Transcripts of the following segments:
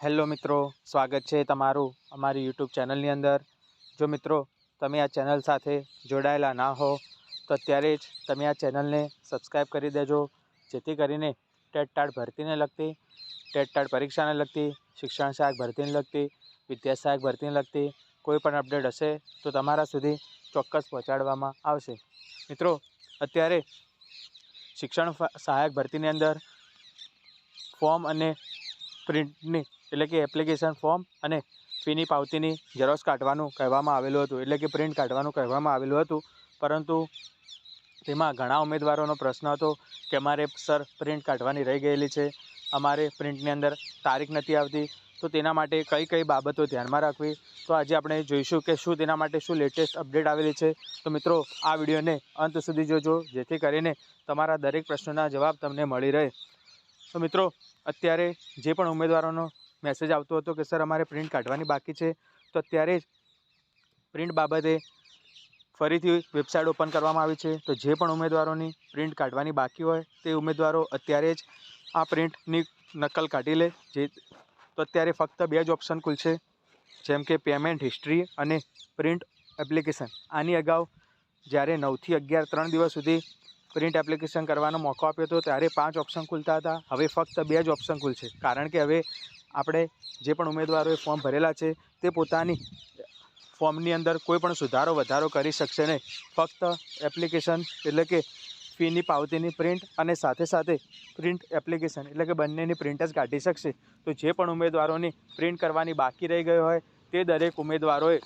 Hello મિત્રો, સ્વાગત છે તમારું અમારી યુટ્યુબ ચેનલની અંદર. જો મિત્રો, તમે આ ચેનલ સાથે જોડાયેલા ના હો, તો અત્યારે જ તમે આ ચેનલને સબસ્ક્રાઈબ કરી દેજો, જેથી કરીને ટેટ ટાટ ભરતીને લગતી, ટેટ ટાટ પરીક્ષાને લગતી, શિક્ષણ સહાયક ભરતીને લગતી, વિદ્યા સહાયક ભરતીને લગતી કોઈ પણ અપડેટ હશે, તો તમારા સુધી ચોક્કસ પહોંચાડવામાં આવશે. મિત્રો, અત્યારે શિક્ષણ સહાયક ભરતીની અંદર ફોર્મ અને પ્રિન્ટની એટલે કે એપ્લિકેશન ફોર્મ અને ફીની પાવતીની ઝેરોક્ષ કાઢવાનું કહેવામાં આવેલું હતું. એટલે કે પ્રિન્ટ કાઢવાનું કહેવામાં આવેલું હતું. પરંતુ તેમાં ઘણા ઉમેદવારોનો પ્રશ્ન હતો કે અમારે સર પ્રિન્ટ કાઢવાની રહી ગયેલી છે. અમારે પ્રિન્ટની અંદર તારીખ નથી આવતી. તો તેના માટે કઈ કઈ બાબતો ધ્યાનમાં રાખવી? તો આજે આપણે જોઈશું કે શું તેના માટે શું લેટેસ્ટ અપડેટ આવેલી છે. તો મિત્રો, આ વિડીયોને અંત સુધી જોજો. જેથી કરીને તમારા દરેક પ્રશ્નોના જવાબ તમને મળી રહે. તો મિત્રો, અત્યારે જે પણ ઉમેદવારોનો મેસેજ આવતો હતો કે, સર, અમારે પ્રિન્ટ કાઢવાની બાકી છે. તો અત્યારે જ પ્રિન્ટ બાબતે ફરીથી વેબસાઇટ ઓપન કરવામાં આવી છે. તો જે પણ ઉમેદવારોની પ્રિન્ટ કાઢવાની બાકી હોય, તે ઉમેદવારો અત્યારે જ આ પ્રિન્ટની નકલ કાઢી લે. જે તો અત્યારે ફક્ત બે જ ઓપ્શન ખુલશે જેમ કે પેમેન્ટ હિસ્ટ્રી અને પ્રિન્ટ એપ્લિકેશન આની અગાઉ જ્યારે નવથી અગિયાર ત્રણ દિવસ સુધી પ્રિન્ટ એપ્લિકેશન કરવાનો મોકો આપ્યો હતો ત્યારે પાંચ ઓપ્શન ખુલતા હતા. હવે ફક્ત બે જ ઓપ્શન ખુલશે કારણ કે હવે આપણે જે પણ ઉમેદવારોએ ફોર્મ ભરેલા છે, તે પોતાની ફોર્મની અંદર કોઈ પણ સુધારો, વધારો કરી શકશે નહીં. ફક્ત એપ્લિકેશન એટલે કે ફીની પાવતીની પ્રિન્ટ અને સાથે સાથે પ્રિન્ટ એપ્લિકેશન એટલે કે બંનેની પ્રિન્ટ જ કાઢી શકશે. તો જે પણ ઉમેદવારોની પ્રિન્ટ કરવાની બાકી રહી ગઈ હોય, તે દરેક ઉમેદવારોએ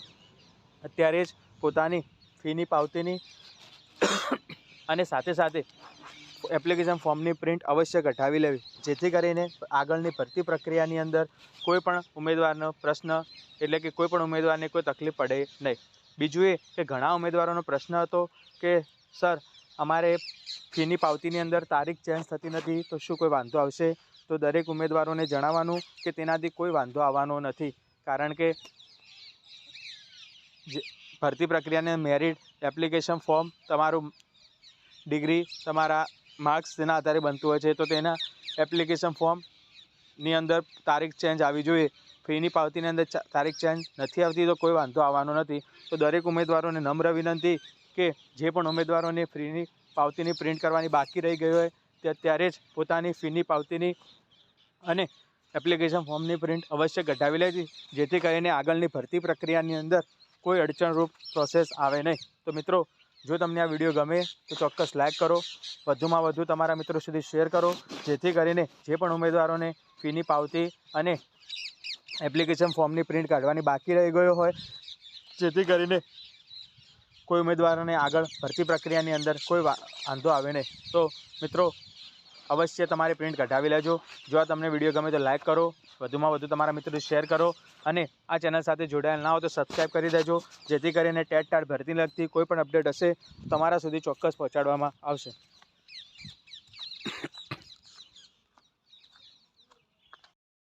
અત્યારે જ પોતાની ફીની પાવતીની અને સાથે સાથે એપ્લિકેશન ફોર્મની પ્રિન્ટ અવશ્ય કઢાવી લેવી. જેથી કરીને આગળની ભરતી પ્રક્રિયાની અંદર કોઈ પણ ઉમેદવારનો પ્રશ્ન એટલે કે કોઈ પણ ઉમેદવારને કોઈ તકલીફ પડે નહીં. બીજું એ કે ઘણા ઉમેદવારોનો પ્રશ્ન હતો કે, સર, અમારે ફીની પાવતીની અંદર તારીખ ચેન્જ થતી નથી, તો શું કોઈ વાંધો આવશે? તો દરેક ઉમેદવારોને જણાવવાનું કે તેનાથી કોઈ વાંધો આવવાનો નથી. કારણ કે ભરતી પ્રક્રિયાને મેરિટ એપ્લિકેશન ફોર્મ તમારું ડિગ્રી, તમારા માર્ક્સ તેના આધારે બનતું હોય છે, તો તેના એપ્લિકેશન ફોર્મની અંદર તારીખ ચેન્જ આવી જોઈએ. ફીની પાવતીની અંદર તારીખ ચેન્જ નથી આવતી, તો કોઈ વાંધો આવવાનો નથી. તો દરેક ઉમેદવારોને નમ્ર વિનંતી કે જે પણ ઉમેદવારોને ફ્રીની પાવતીની પ્રિન્ટ કરવાની બાકી રહી ગઈ હોય, તે અત્યારે જ પોતાની ફીની પાવતીની અને એપ્લિકેશન ફોર્મની પ્રિન્ટ અવશ્ય કઢાવી લેતી જેથી કરીને આગળની ભરતી પ્રક્રિયાની અંદર કોઈ અડચણરૂપ પ્રોસેસ આવે નહીં. તો મિત્રો જો તમને આ વીડિયો ગમે તો ચોક્કસ લાઇક કરો. વધુમાં વધુ તમારા મિત્રો સુધી શેર કરો. જેથી કરીને જે પણ ઉમેદવારોને ફીની પાવતી અને એપ્લિકેશન ફોર્મની પ્રિન્ટ કાઢવાની બાકી રહી ગયો હોય, જેથી કરીને કોઈ ઉમેદવારોને આગળ ભરતી પ્રક્રિયાની અંદર કોઈ વાંધો આવે નહીં. તો મિત્રો અવશ્ય તમારે પ્રિન્ટ કઢાવી લેજો. જો આ તમને વીડિયો ગમે તો લાઇક કરો, વધુમાં વધુ તમારા મિત્રો શેર કરો અને આ ચેનલ સાથે જોડાયેલ ના હો તો સબસ્ક્રાઈબ કરી દેજો. જેથી કરીને ટેટ ટાટ ભરતી લગતી કોઈ પણ અપડેટ હશે, તમારા સુધી ચોક્કસ પહોંચાડવામાં આવશે.